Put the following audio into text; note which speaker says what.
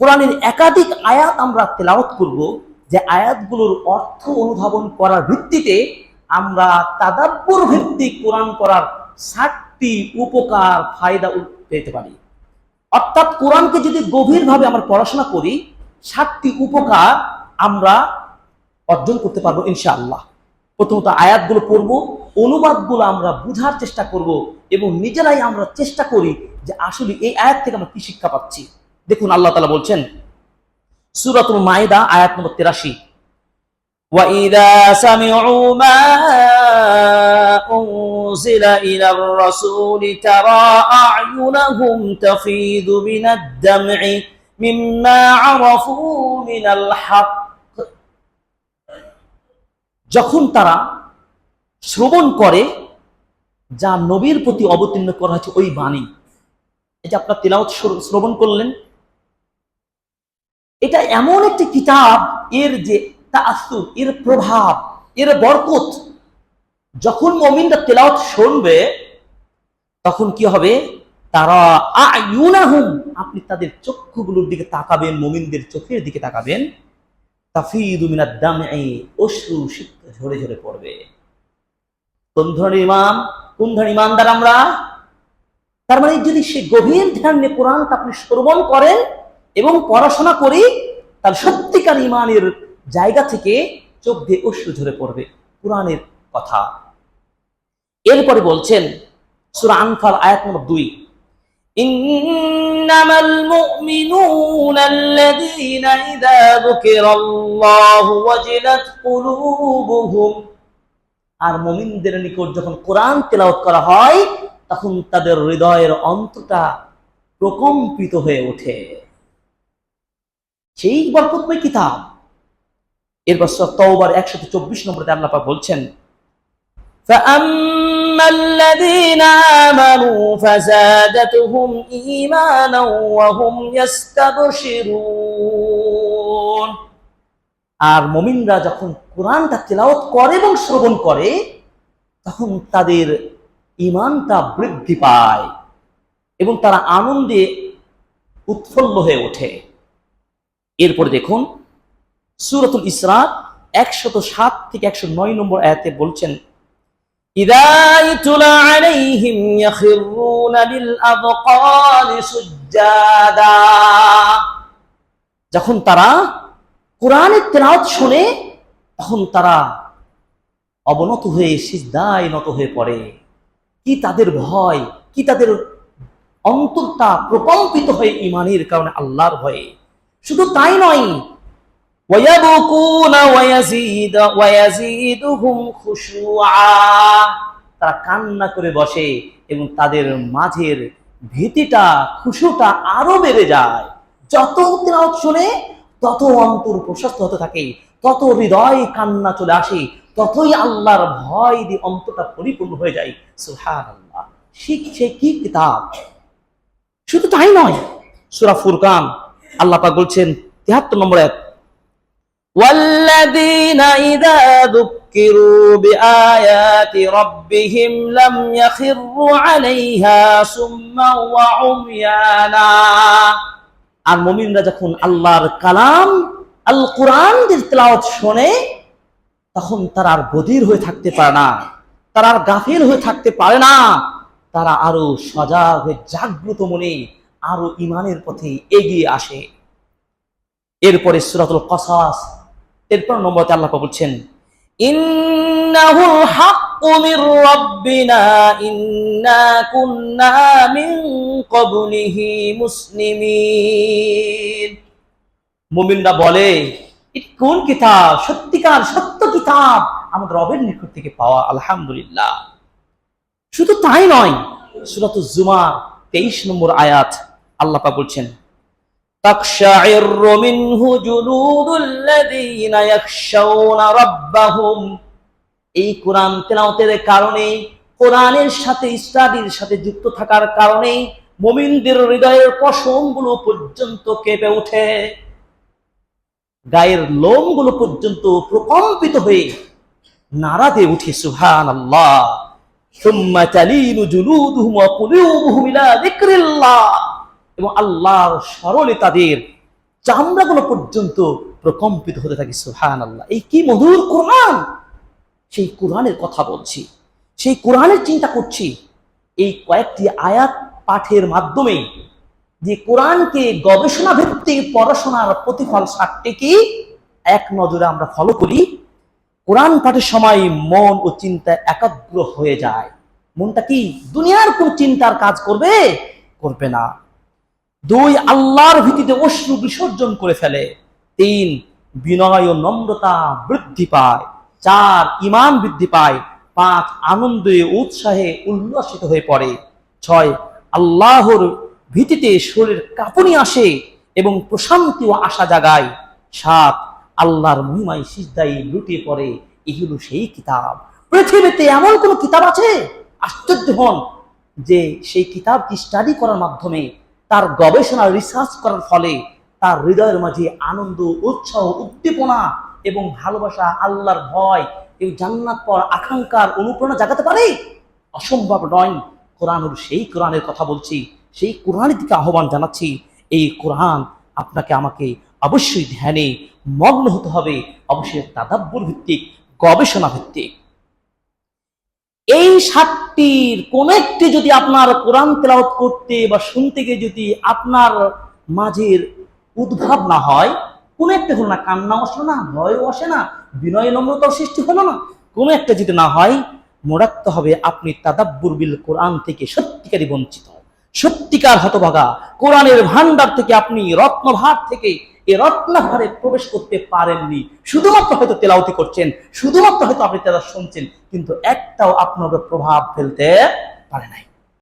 Speaker 1: কোরআনের একাধিক আয়াত আমরা তেলাওয়াত করব, যে আয়াতগুলোর অর্থ অনুধাবন করার ভিত্তিতে আমরা তাদাব্বর ভিত্তিক কোরআন করার ষাটটি উপকার, ফায়দা পেতে পারি। অর্থাৎ কোরআনকে যদি গভীরভাবে আমরা পড়াশোনা করি ষাটটি উপকার আমরা অর্জন করতে পারব ইনশাআল্লাহ। প্রথমত আয়াতগুলো পড়ব, অনুবাদগুলো আমরা বুঝার চেষ্টা করব এবং নিজেরাই আমরা চেষ্টা করি যে আসলে এই আয়াত থেকে আমরা কি শিক্ষা পাচ্ছি। দেখুন আল্লাহ তালা বলছেন সুরাতুল মাইদা আয়াত নম্বর তেরাশি
Speaker 2: وإذا سمعوا ما أنزل إلى الرسول ترى أعينهم تفيض من الدمع مما عرفوا من الحق
Speaker 1: যখন তারা শ্রবণ করে যা নবীর প্রতি অবতীর্ণ করা হয়েছে ওই বাণী এটা আপনার তেলাওয়াত শ্র- শ্রবণ করলেন এটা এমন একটি কিতাব, এর যে তাসুর এর প্রভাব, এর বরকত। যখন মমিনরা তেলাওয়াত শুনবে, তখন কি হবে? তারা আয়ুনাহুম আপনি তাদের চক্ষুগুলোর দিকে তাকাবেন, মমিনদের চোখের দিকে তাকাবেন। তাফিদু মিনাদ দাম'i অশ্রু সিক্ত ঝরে ঝরে পড়বে। কোন ধরনের ইমাম? কোন ধরনের ইমানদার আমরা? তার মানে যদি সে গভীর ধ্যান নিয়ে কোরআনটা আপনি শ্রবণ করেন এবং পড়াশোনা করি তার সত্যিকার ইমানের জায়গা থেকে চোখ দিয়ে অশ্রু ঝরে পড়বে কোরআনের কথা এরপরে বলছেন সূরা আনফাল আয়াত নম্বর দুই
Speaker 2: إنما المؤمنون الذين إذا ذكر الله وجلت قلوبهم
Speaker 1: আর মুমিনদের নিকট যখন কোরআন তেলাওয়াত করা হয় তখন তাদের হৃদয়ের অন্তটা প্রকম্পিত হয়ে ওঠে সেই বরকতময় কিতাব এরপর সূরা তওবার একশত চব্বিশ নম্বরে আল্লাহ পাক বলছেন
Speaker 2: فأما الذين آمنوا فزادتهم إيمانا وهم يستبشرون
Speaker 1: আর মুমিনরা যখন কোরআনটা তেলাওয়াত করে এবং শ্রবণ করে তখন তাদের ইমানটা বৃদ্ধি পায় এবং তারা আনন্দে উৎফুল্ল হয়ে ওঠে এরপর দেখুন, সুরতুল ইসরা একশত সাত থেকে একশো নয় নম্বর আয়াতে বলছেন যখন তারা কোরআনের তেরাত শুনে, তখন তারা অবনত হয়ে সিদ্ধায় নত হয়ে পড়ে। কি তাদের ভয়, কি তাদের অন্তরটা প্রকম্পিত হয়ে ইমানের কারণে আল্লাহর ভয়ে। শুধু তাই নয় তারা কান্না করে বসে এবং তাদের মাঝের ভীতিটা, খুশুটা আরও বেড়ে যায়। যত তেলাওয়াত শুনে তত অন্তর প্রশস্ত হতে থাকে, তত হৃদয় কান্না চলে আসে, ততই আল্লাহর ভয় দিয়ে অন্তরটা পরিপূর্ণ হয়ে যায়। সুহান আল্লাহ শিখছে কি কিতাব? শুধু তাই নয়, সুরা ফুরকান আল্লাহ পাক বলছেন 73 নম্বর আয়াত
Speaker 2: والذين إذا ذكروا بآيات ربهم لم يخروا عليها سما وعميانا
Speaker 1: আর মুমিনরা যখন আল্লাহর কালাম আল কোরআনদের তেলাওয়াত শোনে তখন তারা আর বধির হয়ে থাকতে পারে না তারা আর গাফিল হয়ে থাকতে পারে না তারা আরো সজাগ হয়ে জাগ্রত মনে আরও ইমানের পথে এগিয়ে আসে। এরপরে সুরাতুল কসাস, এরপর নম্বর আল্লাহ বলছেন মুমিনরা বলে কোন কিতাব? সত্যিকার সত্য কিতাব? আমাদের রবের নিকট থেকে পাওয়া, আলহামদুলিল্লাহ। শুধু তাই নয় সুরাত জুমার তেইশ নম্বর আয়াত আল্লাহ পাক বলছেন
Speaker 2: تقشعر منه جلود الذين يخشون ربهم
Speaker 1: এই কোরআন তেলাওয়াতের কারণে কোরআনের সাথে স্টাডির সাথে যুক্ত থাকার কারণে মুমিনদের হৃদয়ের পশমগুলো পর্যন্ত কেঁপে ওঠে গায়ের লোমগুলো পর্যন্ত প্রকম্পিত হয়ে নাড়া দিয়ে উঠে সুহান আল্লাহ এবং আল্লাহর স্মরণে তাদের চামড়াগুলো পর্যন্ত প্রকম্পিত হতে থাকে সুহান আল্লাহ এই কি মধুর কোরআন? সেই কোরআনের কথা বলছি। সেই কোরআনের চিন্তা করছি। এই কয়েকটি আয়াত পাঠের মাধ্যমে যে কোরআনকে গবেষণা ভিত্তিক পড়াশোনার প্রতিফল সাতটি কি এক নজরে আমরা ফলো করি। কোরআন পাঠের সময় মন ও চিন্তা একাগ্র হয়ে যায়। মনটা কি দুনিয়ার কোন চিন্তার কাজ করবে? করবে না। দুই আল্লাহর ভীতিতে অশ্রু বিসর্জন করে ফেলে। তিন, বিনয় ও নম্রতা বৃদ্ধি পায়। চার ইমান বৃদ্ধি পায়। পাঁচ, আনন্দে উৎসাহে উল্লসিত হয়ে পড়ে। ছয়, আল্লাহর ভীতিতে শরীর কাঁপুনি আসে এবং প্রশান্তি ও আশা জাগায়। সাত, আল্লাহর মহিমায় সিজদাই লুটিয়ে পড়ে। এই সেই কিতাব। পৃথিবীতে এমন কোন কিতাব আছে? আশ্চর্য হন যে সেই কিতাবটি স্টাডি করার মাধ্যমে তার গবেষণা রিসার্চ করার ফলে তার হৃদয়ের মাঝে আনন্দ, উৎসাহ, উদ্দীপনা এবং ভালোবাসা, আল্লাহর ভয়, এই জান্নাত পর আকাঙ্ক্ষার অনুপ্রেরণা জাগাতে পারে? অসম্ভব নয়। কোরআনুর সেই কোরআনের কথা বলছি, সেই কোরআনের দিকে আহ্বান জানাচ্ছি। এই কোরআন আপনাকে আমাকে অবশ্যই ধ্যানে মগ্ন হতে হবে। অবশ্যই তাদাব্বর ভিত্তিক, গবেষণা ভিত্তিক। এই সাতটির কোন একটি যদি আপনার কোরআন তেলাওয়াত করতে বা শুনতে গিয়ে যদি আপনার মাঝের উদ্ভাব না হয়, কোন একটা হলো না, কান্না আসলো না, ভয়ও আসে না বিনয় নম্রতাও সৃষ্টি হলো না, কোন একটা যদি না হয় মনে হবে আপনি তাদাব্বুর বিল কোরআন থেকে সত্যিকারই বঞ্চিত। সত্যিকার হতভাগা, কোরআনের ভান্ডার থেকে আপনি রত্নভার থেকে এই রত্নাঘরে প্রবেশ করতে পারেননি। শুধুমাত্র হয়তো তেলাউতি করছেন, শুধুমাত্র হয়তো আপনি তেলা শুনছেন, কিন্তু একটাও আপনার প্রভাব ফেলতে পারে নাই।